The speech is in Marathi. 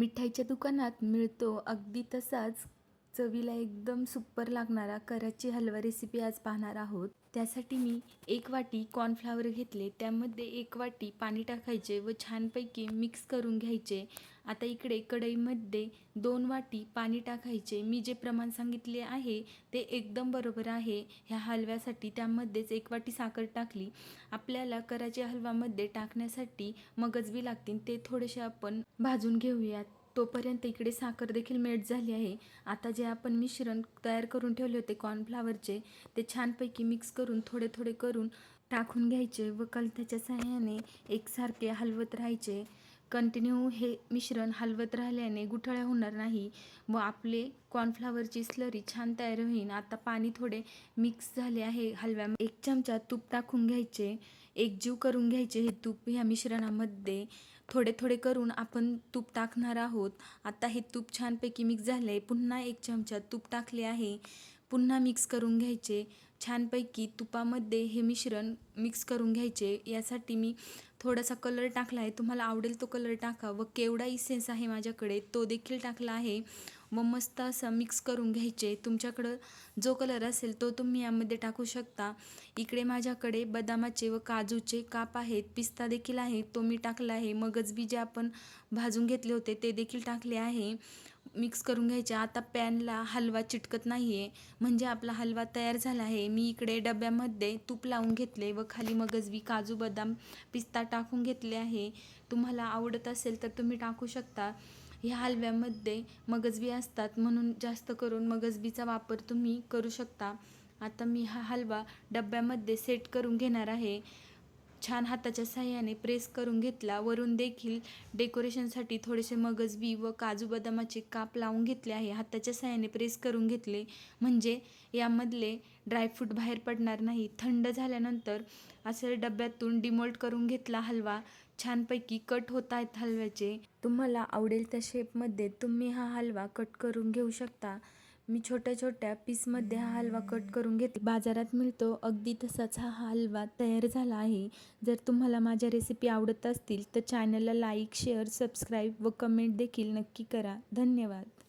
मिठाईच्या दुकानात मिळतो. अगदी तसाच चवीला एकदम सुपर लागणारा कराची हलवा रेसिपी आज पाहणार आहोत. त्यासाठी मी एक वाटी कॉर्नफ्लावर घेतले. त्यामध्ये एक वाटी पाणी टाकायचे व छानपैकी मिक्स करून घ्यायचे. आता इकडे कढईमध्ये दोन वाटी पाणी टाकायचे. मी जे प्रमाण सांगितले आहे ते एकदम बरोबर आहे. ह्या हलव्यासाठी त्यामध्येच एक वाटी साखर टाकली. आपल्याला कराच्या हलवामध्ये टाकण्यासाठी मगजबी लागतील. ते थोडेसे आपण भाजून घेऊयात. तोपर्यंत इकडे साखर देखील मेल्ट झाली आहे. आता जे आपण मिश्रण तयार करून ठेवले होते कॉर्नफ्लावरचे ते छानपैकी मिक्स करून थोडे थोडे करून टाकून घ्यायचे व कलथ्याच्या सहाय्याने एकसारखे हलवत राहायचे. कंटिन्यू हे मिश्रण हलवत राहिल्याने गुठळ्या होणार नाही व आपले कॉर्नफ्लावरची स्लरी छान तयार होईल आता पाणी थोडे मिक्स झाले आहे. हलव्या एक चमचा तूप टाकून घ्यायचे. एकजीव करून घ्यायचे हे तूप ह्या मिश्रणामध्ये थोडे थोडे करून आपण तूप टाकणार आहोत. आता हे तूप छानपैकी मिक्स झाले पुन्हा एक चमचा तूप टाकले आहे. पुन्हा मिक्स करून घ्यायचे. छानपैकी तुपामध्ये हे मिश्रण मिक्स करून घ्यायचे. यासाठी मी थोडासा कलर टाकला आहे. तुम्हाला आवडेल तो कलर टाका व केवढा इसेन्स आहे माझ्याकडे तो देखील टाकला आहे. व मस्त असं मिक्स करून घ्यायचे. तुमच्याकडं जो कलर असेल तो तुम्ही यामध्ये टाकू शकता. इकडे माझ्याकडे बदामाचे व काजूचे काप आहेत. पिस्ता देखील आहे. तो मी टाकला आहे. मगज बी जे आपण भाजून घेतले होते ते देखील टाकले आहे. मिक्स करून घ्यायचे आता पॅनला हलवा चिटकत नाही आहे म्हणजे आपला हलवा तयार झाला आहे. मी इकडे डब्यामध्ये तूप लावून घेतले व खाली मगजबी काजू बदाम पिस्ता टाकून घेतले आहे. तुम्हाला आवडत असेल तर तुम्ही टाकू शकता. ह्या हलव्यामध्ये मगजबी असतात. म्हणून जास्त करून मगजबीचा वापर तुम्ही करू शकता. आता मी हा हलवा डब्यामध्ये सेट करून घेणार आहे. छान हाताच्या साह्याने प्रेस करून घेतला. वरून देखील डेकोरेशनसाठी थोडेसे मगजबी व काजू बदामाचे काप लावून घेतले आहे. हाताच्या साह्याने प्रेस करून घेतले. म्हणजे यामधले ड्रायफ्रूट बाहेर पडणार नाही. थंड झाल्यानंतर असं डब्यातून डिमोल्ट करून घेतला हलवा. छानपैकी कट होत आहेत हलव्याचे. तुम्हाला आवडेल त्या शेपमध्ये तुम्ही हा हलवा कट करून घेऊ शकता. मी छोट्या छोट्या पीसमध्ये हा हलवा कट करून घेते. बाजारात मिळतो. अगदी तसाच हा हलवा तयार झाला आहे. जर तुम्हाला माझ्या रेसिपी आवडत असतील तर चॅनलला लाईक शेअर सबस्क्राईब व कमेंट देखील नक्की करा. धन्यवाद.